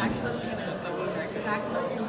back to the, back to the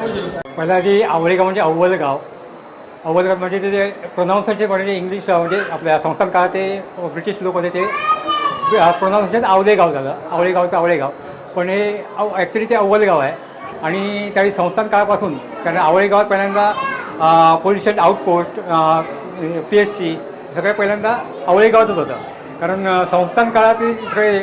पहिला आधी आवळेगाव म्हणजे अव्वल गाव अव्वल गाव म्हणजे ते प्रोनाऊन्सरचे म्हणजे इंग्लिश म्हणजे आपल्या संस्थान काळात ते ब्रिटिश लोक होते ते प्रोनाऊन्सेशन म्हणजे आवळेगाव झालं. आवळेगावचं आवळेगाव. पण हे ॲक्च्युली ते अव्वल गाव आहे. आणि त्यावेळी संस्थान काळापासून कारण आवळेगावात पहिल्यांदा police station outpost P S C सगळं पहिल्यांदा आवळेगावातच होतं. कारण संस्थान काळातील सगळे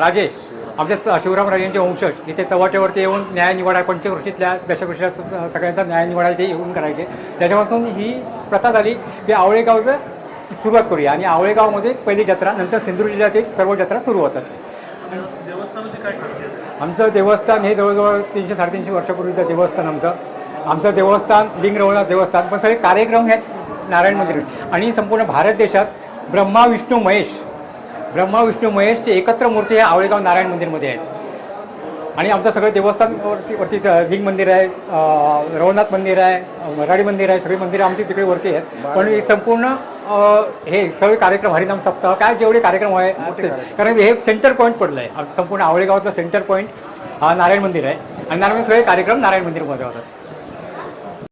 राजे आमच्या स- शिवराम राजांचे वंशज इथे तवाट्यावरती येऊन न्याय निवाडा पंचवर्षीतल्या दशवर्षात स- सगळ्यांचा न्याय निवाडा इथे येऊन करायचे. त्याच्यापासून ही प्रथा झाली की आवळे गावचं सुरुवात करूया. आणि आवळे गावमध्ये पहिली जत्रा नंतर सिंधुदुर्ग जिल्ह्यातील सर्व जत्रा सुरू होतात. आमचं देवस्थान हे जवळजवळ तीनशे साडेतीनशे वर्षापूर्वीचं देवस्थान आमचं. आमचं देवस्थान लिंग रवनाथ देवस्थान. पण सगळे कार्यक्रम हे नारायण मंदिर. आणि संपूर्ण भारत देशात ब्रह्मा विष्णू महेश ब्रह्मा विष्णू महेशचे एकत्र मूर्ती ह्या आवळेगाव नारायण मंदिरमध्ये आहेत. आणि आमचं सगळं देवस्थान वरती वरती लिंग मंदिर आहे अं, रवनाथ मंदिर आहे मराठी मंदिर आहे सगळी मंदिरं आमची तिकडे वरती आहेत. पण हे संपूर्ण हे सगळे कार्यक्रम हरिनाम सप्ताह काय जेवढे कार्यक्रम आहे कारण हे सेंटर पॉईंट पडलं आहे संपूर्ण आवळेगावाचं सेंटर पॉईंट हा नारायण मंदिर आहे. आणि नारायण सगळे कार्यक्रम नारायण मंदिरमध्ये होतात.